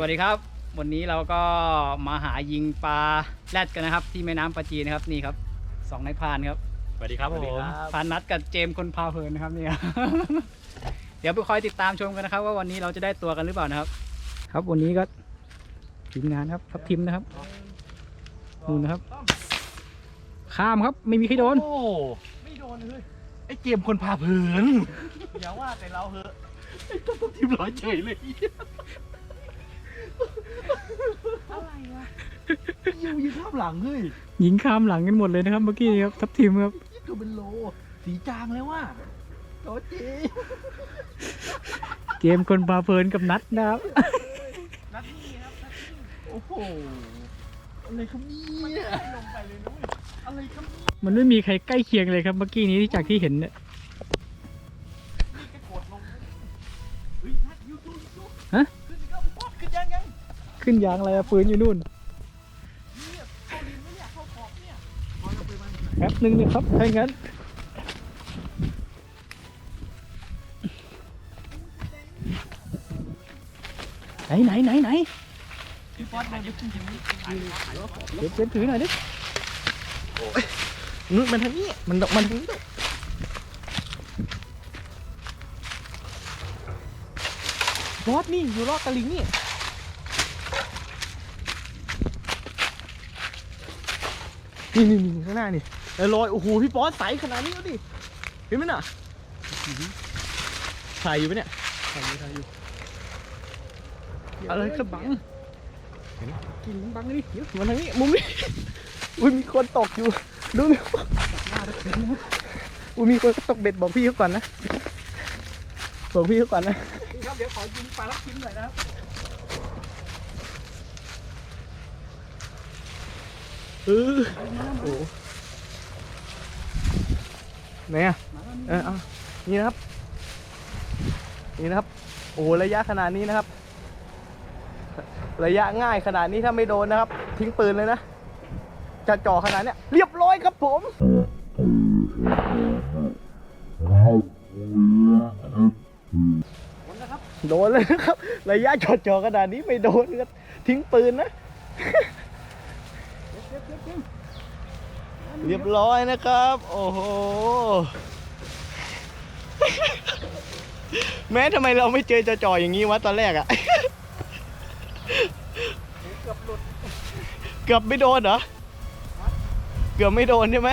วัสดีครับ วันนี้เราก็มาหายิงปลาแรดกันนะครับ ที่แม่น้ำปาจีนนะครับนี่ครับสองนายพรานครับสวัสดีครับผมพานนัดกับเจมส์คนพาเพลินนะครับนี่ครับเดี๋ยวไปคอยติดตามชมกันนะครับ ว่าวันนี้เราจะได้ตัวกันหรือเปล่านะครับ ครับวันนี้ก็ทีมงานครับทับทิมนะครับนู่นนะครับข้ามครับไม่มีใครโดน โอ้ไม่โดนเลยไอ้เกมคนพาเพลินอย่าว่าแต่เราเหอะไอ้ต้นทีมร้อยเฉยเลย อะไรวะยิวยืนข้ามหลังเฮ้ยยิงข้ามหลังกันหมดเลยนะครับเมื่อกี้นี้ครับทับทิมครับนี่ตัวเป็นโล สีจางแล้วว่ะโตจีเจมส์คนพาเพลินกับนัดนะครับ นัดนี่ครับนัดนี่โอ้โห อะไรครับเนี่ยลงไปเลยนุ้ยอะไรครับเนี่ยมันไม่มีใครใกล้เคียงเลยครับเมื่อกี้นี้ที่จากที่เห็นเนี่ยนี่กระโดดลงเลยเฮ้ยนัดยูทูยูทูฮะขึ้นอีกแล้วป๊อปขึ้นยังยังขึ้นยางอะไรอะปืนอยู่นู่น แป๊บหนึ่งนะครับถ้างั้นไหนไหนไหนไหนพี่ป๊อปมาดูขึ้นยังนี่เดี๋ยวเดี๋ยวถือหน่อยดินุ้ยมันทางนี้มันมันทางนี้บอสนี่อยู่รอบตะลิงนี่นี่นี่ข้างหน้านี่ ไอ้ลอยโอ้โหพี่ป๊อสใสขนาดนี้แล้วดิเห็นไหมน่ะถ่ายอยู่ปะเนี่ยถ่ายอยู่ถ่ายอยู่อะไรครับบังกินบังนี่เดี๋ยวมาทางนี้มุมนี้อุ้ยมีคนตกอยู่ดูนี่อุ้ยมีคนตกเบ็ดบอกพี่เขาก่อนนะบอกพี่เขาก่อนนะนี่ครับเดี๋ยวขอยิงปลาลักทิมหน่อยนะครับเออโอ้ ไหนอะเออนี่นะครับ นี่นะครับ โอ้ระยะขนาดนี้นะครับ ระยะง่ายขนาดนี้ถ้าไม่โดนนะครับ ทิ้งปืนเลยนะ จะจ่อขนาดเนี้ยเรียบร้อยครับผมโดนเลยนะครับ ระยะจ่อๆขนาดนี้ไม่โดนก็ทิ้งปืนนะ เรียบร้อยนะครับ โอ้โห แม้ทำไมเราไม่เจอจ่อๆอย่างนี้วะตอนแรกอะเกือบหลุด เกือบไม่โดนเหรอ เกือบไม่โดนใช่ไหม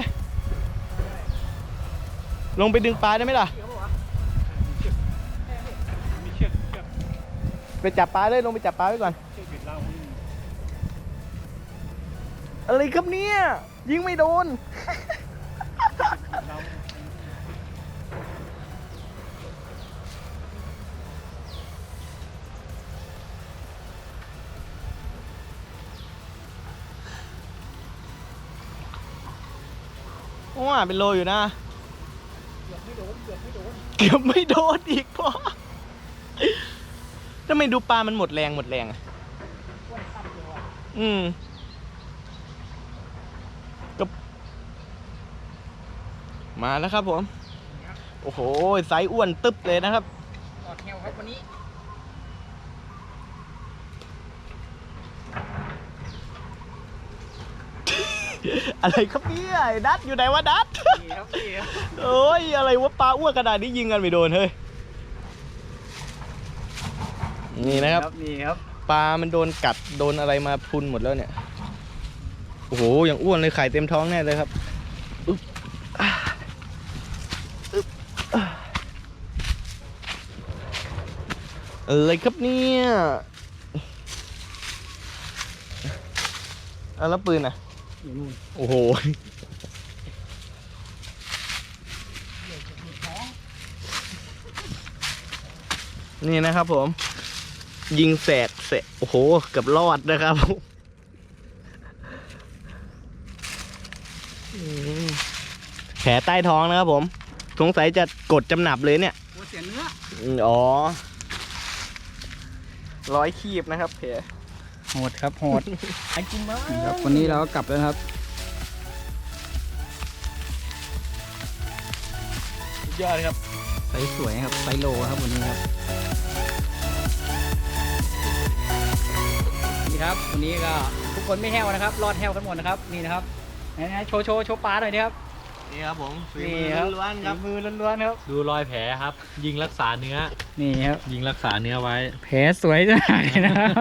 ลงไปดึงปลาได้ไหมล่ะ ไปจับปลาเลยลงไปจับปลาไว้ก่อนเชือกบิดเราอะไรครับเนี่ย ยิงไม่โดนว่าเป็นโลอยู่นะ เกือบไม่โดนเกือบไม่โดนเกือบไม่โดนอีกพอทำไมดูปลามันหมดแรงหมดแรงอะอืม มาแล้วครับผม โอ้โหไซส์อ้วนตึ๊บเลยนะครับออดแฮวครับวันนี้อะไรครับเนี่ยไอ้ดัดอยู่ไหนวะดัดนี่ครับนี่ครับโอ้ยอะไรวะปลาอ้วนขนาดนี้ยิงกันไม่โดนเฮ้ยนี่นะครับ นี่ครับปลา มันโดนกัดโดนอะไรมาพรุนหมดแล้วเนี่ย โอ้โห อย่างอ้วนเลยไข่เต็มท้องแน่เลยครับอึ๊บอ่าอึ๊บอ่า อะไรครับเนี่ยอะแล้วปืนอะ อยู่นู่นโอ้โห นี่นะครับผม ยิงแสกแสกโอ้โหเกือบรอดนะครับอืมแผลใต้ท้องนะครับผม สงสัยจะกดจำหนับเลยเนี่ยหัวเสียเนื้อ อืมอ๋อ ร้อยคีบนะครับแผลโหดครับโหดไอ้กินมานี่ครับวันนี้เราก็กลับแล้วนะครับ สุดยอดครับไซส์สวยครับไซส์โลครับวันนี้ครับนี่ครับวันนี้ก็ทุกคนไม่แห้วนะครับ รอดแห้วกันหมดนะครับนี่นะครับไหนๆโชว์โชว์โชว์ปลาหน่อยนะครับ นี่ครับผมฝีนี่มือครับล้วนๆครับ ฝีมือล้วนๆครับ ดูรอยแผลครับ ยิงรักษาเนื้อ นี่ครับ ยิงรักษาเนื้อไว้ แผลสวยจังเลยนะครับ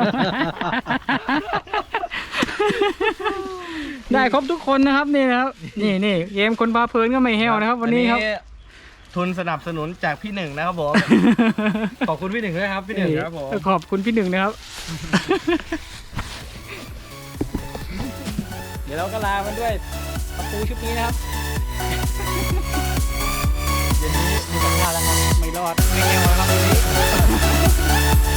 ได้ครบทุกคนนะครับนี่นะครับ นี่นี่เกมคนพาเพลินก็ไม่แห้วนะครับ วันนี้ครับ ทุนสนับสนุนจากพี่หนึ่งนะครับผม ขอบคุณพี่หนึ่งด้วยครับ พี่หนึ่งครับผม ขอบคุณพี่หนึ่งนะครับ เดี๋ยวเราก็ลากันด้วยตะปูชุดนี้นะครับ เย็นนี้มีปัญหาแล้วครับ ไม่รอด ไม่เอวแล้วครับวันนี้